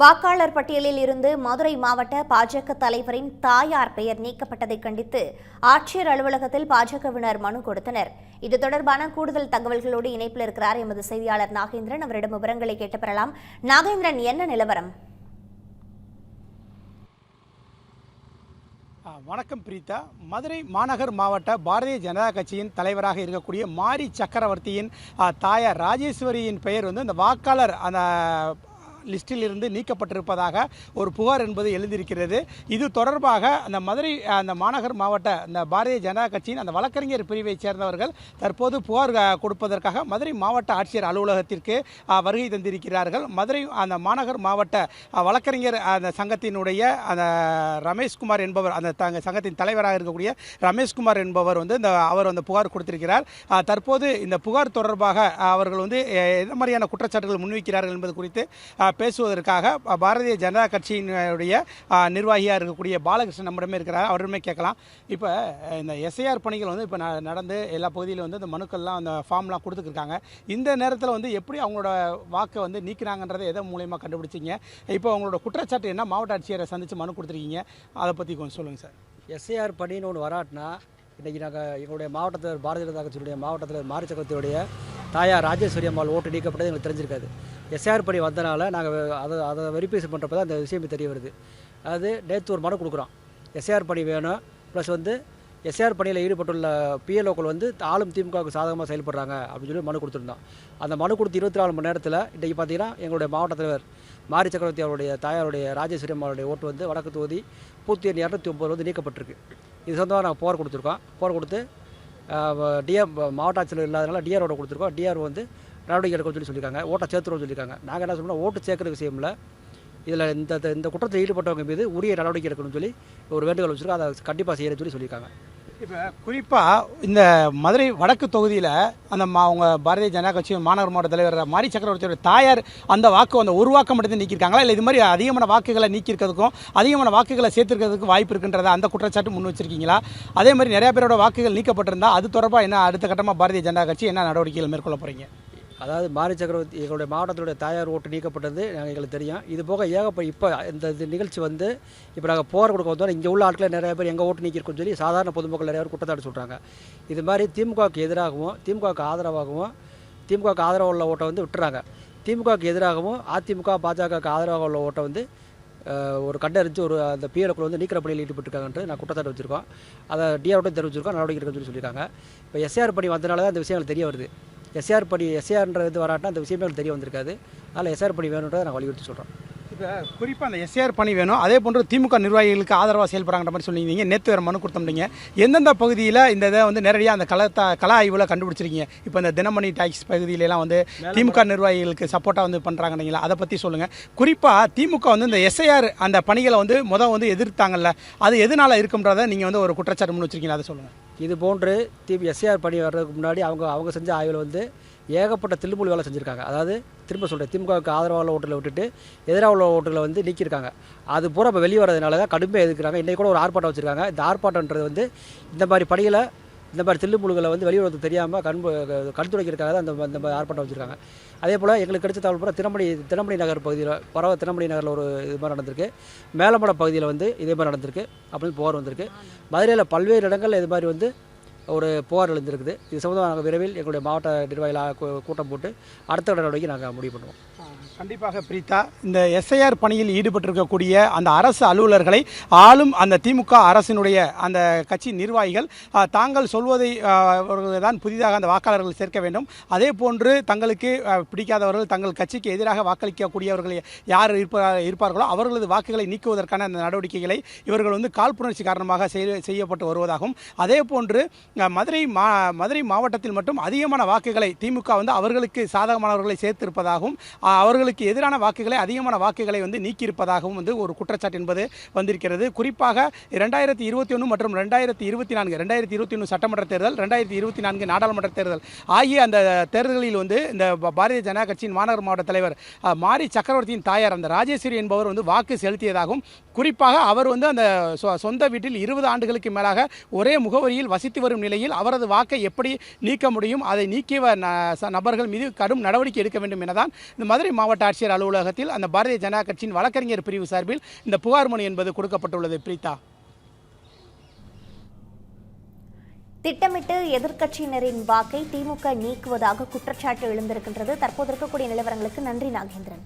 வாக்காளர் பட்டியலில் இருந்து மதுரை மாவட்ட பாஜக தலைவரின் தாயார் பெயர் நீக்கப்பட்டதை கண்டித்து ஆட்சியர் அலுவலகத்தில் பாஜகவினர் மனு கொடுத்தனர். இது தொடர்பான கூடுதல் தகவல்களோடு இணைப்பில் இருக்கிறார் எமது செய்தியாளர் நாகேந்திரன். அவரிடம் விவரங்களை கேட்டு பெறலாம். நாகேந்திரன் என்ன நிலவரம்? வணக்கம் பிரீதா மதுரை மாநகர் மாவட்ட பாரதிய ஜனதா கட்சியின் தலைவராக இருக்கக்கூடிய மாரி சக்கரவர்த்தியின் தாயார் ராஜேஸ்வரியின் பெயர் வந்து அந்த வாக்காளர் அந்த லிஸ்டில் இருந்து நீக்கப்பட்டிருப்பதாக ஒரு புகார் என்பது எழுந்திருக்கிறது. இது தொடர்பாக அந்த மதுரை அந்த மாநகர் மாவட்ட அந்த பாரதிய ஜனதா கட்சியின் அந்த வழக்கறிஞர் பிரிவைச் சேர்ந்தவர்கள் தற்போது புகார் கொடுப்பதற்காக மதுரை மாவட்ட ஆட்சியர் அலுவலகத்திற்கு வருகை தந்திருக்கிறார்கள். மதுரை அந்த மாநகர் மாவட்ட வழக்கறிஞர் அந்த சங்கத்தினுடைய அந்த ரமேஷ்குமார் என்பவர் அந்த தங்க சங்கத்தின் தலைவராக இருக்கக்கூடிய ரமேஷ்குமார் என்பவர் வந்து இந்த அவர் அந்த புகார் கொடுத்திருக்கிறார். தற்போது இந்த புகார் தொடர்பாக அவர்கள் வந்து எந்த மாதிரியான குற்றச்சாட்டுகள் முன்வைக்கிறார்கள் என்பது குறித்து பேசுவதற்காக பாரதிய ஜனதா கட்சியினுடைய நிர்வாகியாக இருக்கக்கூடிய பாலகிருஷ்ணன் நம்மிடமே இருக்கிறார். அவருமே கேட்கலாம். இப்போ இந்த எஸ்ஐஆர் பணிகள் வந்து இப்போ நடந்து எல்லா பகுதியிலும் வந்து இந்த மனுக்கள்லாம் அந்த ஃபார்ம்லாம் கொடுத்துருக்காங்க இந்த நேரத்தில் வந்து எப்படி அவங்களோட வாக்கை வந்து நீக்கினாங்கன்றதை எதை மூலயமா கண்டுபிடிச்சிங்க? இப்போ அவங்களோட குற்றச்சாட்டு என்ன? மாவட்ட ஆட்சியரை சந்தித்து மனு கொடுத்துருக்கீங்க. அதை பற்றி கொஞ்சம் சொல்லுங்கள் சார். எஸ்ஐஆர் பணின்னு ஒன்று வராட்டினா இன்றைக்கி நாங்கள் எங்களுடைய மாவட்டத்தில் பாரதிய ஜனதா கட்சியுடைய மாவட்டத்தில் மாரி சக்கரத்தினுடைய தாயார் ராஜேஸ்வரி அம்மாள் ஓட்டு நீக்கப்பட்டது எங்களுக்கு தெரிஞ்சிருக்காது. எஸ்ஆர் பணி வந்தனால நாங்கள் அதை அதை வெரிஃபிகேஷன் பண்ணுறப்ப தான் அந்த விஷயமே தெரிய வருது. அது நேற்று ஒரு மனு கொடுக்குறோம். எஸ்ஆர் பணி வேணும். ப்ளஸ் வந்து எஸ்ஆர் பணியில் ஈடுபட்டுள்ள பிஎல்ஓக்கள் வந்து ஆளும் திமுகவுக்கு சாதகமாக செயல்படுறாங்க அப்படின்னு சொல்லி மனு கொடுத்துருந்தோம். அந்த மனு கொடுத்து இருபத்தி நாலு மணி நேரத்தில் இன்றைக்கி பார்த்தீங்கன்னா எங்களுடைய மாவட்ட தலைவர் மாரி சக்கரவர்த்தி அவருடைய தாயாருடைய ராஜேஸ்வரி அம்மாவுடைய ஓட்டு வந்து வடக்கு தொகுதி பூத்தி இரநூத்தி ஒம்பது வந்து நீக்கப்பட்டிருக்கு. இது சொந்தமாக நாங்கள் போர் கொடுத்துருக்கோம். போர் கொடுத்து டிஎம் மாவட்ட ஆட்சியர் இல்லாதனால டிஆரோட கொடுத்துருக்கோம். டிஆர்ஓ வந்து நடவடிக்கை எடுக்கணும்னு சொல்லி சொல்லியிருக்காங்க. ஓட்டை சேர்த்துருவோம்னு சொல்லியிருக்காங்க. நாங்கள் என்ன சொல்லணும் ஓட்டு சேர்க்குற விஷயமில்ல இதில் இந்த இந்த குற்றத்தில் ஈடுபட்டவங்க மீது உரிய நடவடிக்கை எடுக்கணும்னு சொல்லி ஒரு வேண்டுகோள் வச்சுருக்கோம். அதை கண்டிப்பாக செய்யணும்னு சொல்லி சொல்லியிருக்காங்க. இப்போ குறிப்பாக இந்த மதுரை வடக்கு தொகுதியில் அந்த மா அவங்க பாரதிய ஜனதா கட்சி மாநகர் மாவட்ட தலைவர் மாரி சக்கரவர்த்தியோட தாயார் அந்த வாக்கு அந்த ஒரு வாக்கை மட்டும் நீக்கியிருக்காங்களா? இல்லை இது மாதிரி அதிகமான வாக்குகளை நீக்கியிருக்கிறதுக்கும் அதிகமான வாக்குகளை சேர்த்திருக்கிறதுக்கு வாய்ப்பு இருக்குன்றத அந்த குற்றச்சாட்டு முன் வச்சிருக்கீங்களா? அதே மாதிரி நிறைய பேரோட வாக்குகள் நீக்கப்பட்டிருந்தா அது தொடர்பாக என்ன அடுத்த கட்டமாக பாரதிய ஜனதா கட்சி என்ன நடவடிக்கைகள் மேற்கொள்ள போகிறீங்க அதாவது மாரி சக்கரவர்த்தி எங்களுடைய மாவட்டத்தினுடைய தாயார் ஓட்டு நீக்கப்பட்டது நாங்கள் எங்களுக்கு தெரியும். இது போக ஏகப்ப இப்போ இந்த இது நிகழ்ச்சி வந்து இப்போ நாங்கள் போர் கொடுக்க வந்தோம். இங்கே உள்ள ஆட்களை நிறைய பேர் எங்கள் ஓட்டு நீக்கிருக்கோம்னு சொல்லி சாதாரண பொதுமக்கள் நிறைய பேர் குற்றச்சாட்டு சொல்கிறாங்க இது மாதிரி திமுகவுக்கு எதிராகவும் திமுகவுக்கு ஆதரவாகவும் திமுகவுக்கு ஆதரவு உள்ள ஓட்டை வந்து விட்டுறாங்க. திமுகவுக்கு எதிராகவும் அதிமுக பாஜகவுக்கு ஆதரவாக உள்ள ஓட்டை வந்து ஒரு கண்டறிஞ்சு ஒரு அந்த பிஎலுக்குள்ள வந்து நீக்கிற பணியில் ஈடுபட்டுருக்காங்கன்ட்டு நான் குற்றச்சாட்டு வச்சிருக்கோம். அதை டிஆர்ஓட்டும் தெரிவிச்சிருக்கோம் நடவடிக்கை எடுக்கணும்னு சொல்லி சொல்லியிருக்காங்க. இப்போ எஸ்ஆர் பணி வந்தனால தான் இந்த விஷயங்கள் தெரிய வருது. எஸ்ஆர் படி எஸ்ஆர்ன்ற இது வராட்டினா அந்த விஷயமே தெரிய வந்திருக்காது. அதனால் எஸ்ஆர் படி வேணுன்றதை நான் வலியுறுத்தி சொல்கிறேன் இப்போ குறிப்பாக அந்த எஸ்ஆர் பணி வேணும். அதே போன்று திமுக நிர்வாகிகளுக்கு ஆதரவாக செயல்படுறாங்கிற மாதிரி சொல்லியிருந்தீங்க. நேற்று வேறு மனு கொடுத்தோம்னீங்க எந்தெந்த பகுதியில் இந்த இதை வந்து நேரடியாக அந்த கலத்தா கல ஆய்வில் கண்டுபிடிச்சிருக்கீங்க? இப்போ இந்த தினமணி டாக்ஸ் பகுதியிலலாம் வந்து திமுக நிர்வாகிகளுக்கு சப்போர்ட்டாக வந்து பண்ணுறாங்கன்னீங்களா அதை பற்றி சொல்லுங்கள் குறிப்பாக திமுக வந்து இந்த எஸ்ஐஆர் அந்த பணிகளை வந்து முதல் வந்து எதிர்த்தாங்கல்ல அது எதனால் இருக்குன்றதை நீங்கள் வந்து ஒரு குற்றச்சாட்டு முன் வச்சிருக்கீங்க அதை சொல்லுங்கள் இது போன்று தி எஸ்ஆர் பணி வர்றதுக்கு முன்னாடி அவங்க அவங்க செஞ்ச ஆய்வில் வந்து ஏகப்பட்ட திருமொழி வேலை செஞ்சுருக்காங்க. அதாவது திரும்ப சொல்கிறேன் திமுகவுக்கு ஆதரவாக உள்ள விட்டுட்டு எதிராக உள்ள ஓட்டுகளை வந்து நீக்கியிருக்காங்க. அது பூரா இப்போ வெளியே வரதுனால தான் கடுமையாக எதிர்க்கிறாங்க. இன்றைக்கி கூட ஒரு ஆர்ப்பாட்டம் வச்சுருக்காங்க. இந்த ஆர்ப்பாட்டம்ன்றது வந்து இந்த மாதிரி பணிகளை இந்த மாதிரி தில்லுமுழுகளை வந்து வெளியுறவு தெரியாமல் கண் கண்துடைக்கிறதுக்காக தான் அந்த இந்த மாதிரி ஆர்ப்பாட்டம் வச்சுருக்காங்க. அதே போல் எங்களுக்கு கிடைச்ச தகவல் பூரா தினமணி தினமணி நகர் பகுதியில் பரவ தினமணி நகரில் ஒரு இது மாதிரி நடந்திருக்கு. மேலமட பகுதியில் வந்து இதே மாதிரி நடந்திருக்கு. அப்படின்னு புகார் வந்திருக்கு. மதுரையில் பல்வேறு இடங்களில் இது மாதிரி வந்து ஒரு புகார் எழுந்திருக்குது. இது சம்மந்தமாக நாங்கள் விரைவில் எங்களுடைய மாவட்ட நிர்வாகிகளாக கூட்டம் போட்டு அடுத்த நடவடிக்கை நாங்கள் முடிவு பண்ணுவோம். கண்டிப்பாக பிரீதா இந்த எஸ்ஐஆர் பணியில் ஈடுபட்டிருக்கக்கூடிய அந்த அரசு அலுவலர்களை ஆளும் அந்த திமுக அரசினுடைய அந்த கட்சி நிர்வாகிகள் தாங்கள் சொல்வதை தான் புதிதாக அந்த வாக்காளர்கள் சேர்க்க வேண்டும். அதே போன்று தங்களுக்கு பிடிக்காதவர்கள் தங்கள் கட்சிக்கு எதிராக வாக்களிக்கக்கூடியவர்கள் யார் இருப்பா இருப்பார்களோ அவர்களது வாக்குகளை நீக்குவதற்கான அந்த நடவடிக்கைகளை இவர்கள் வந்து காழ்ப்புணர்ச்சி காரணமாக செய்ய- செய்யப்பட்டு வருவதாகவும் அதே போன்று மதுரை மா மதுரை மாவட்டத்தில் மட்டும் அதிகமான வாக்குகளை திமுக வந்து அவர்களுக்கு சாதகமானவர்களை சேர்த்திருப்பதாகவும் அவர்களுக்கு எதிரான வாக்குகளை அதிகமான வாக்குகளை வந்து நீக்கியிருப்பதாகவும் வந்து ஒரு குற்றச்சாட்டு என்பது வந்திருக்கிறது. குறிப்பாக ரெண்டாயிரத்தி இருபத்தி ஒன்று மற்றும் ரெண்டாயிரத்தி இருபத்தி நான்கு ரெண்டாயிரத்தி இருபத்தி ஒன்று சட்டமன்ற தேர்தல் ரெண்டாயிரத்தி இருபத்தி நான்கு நாடாளுமன்ற தேர்தல் ஆகிய அந்த தேர்தல்களில் வந்து இந்த பாரதிய ஜனதா கட்சியின் மாநகர் மாவட்ட தலைவர் மாரி சக்கரவர்த்தியின் தாயார் அந்த ராஜேஸ்வரி என்பவர் வந்து வாக்கு செலுத்தியதாகவும் குறிப்பாக அவர் வந்து அந்த சொ- சொந்த வீட்டில் இருபது ஆண்டுகளுக்கு மேலாக ஒரே முகவரியில் வசித்து வரும் நிலையில் அவரது வாக்கை எப்படி நீக்க முடியும் அதை நீக்கிய நபர்கள் மீது கடும் நடவடிக்கை எடுக்க வேண்டும் எனதான் இந்த மதுரை மாவட்ட ஆட்சியர் அலுவலகத்தில் அந்த பாரதிய ஜனதா கட்சியின் வழக்கறிஞர் பிரிவு சார்பில் இந்த புகார் மனு என்பது கொடுக்கப்பட்டுள்ளது. பிரீதா திட்டமிட்டு எதிர்க்கட்சியினரின் வாக்கை திமுக நீக்குவதாக குற்றச்சாட்டு எழுந்திருக்கின்றது. தற்போது இருக்கக்கூடிய நிலவரங்களுக்கு நன்றி நாகேந்திரன்.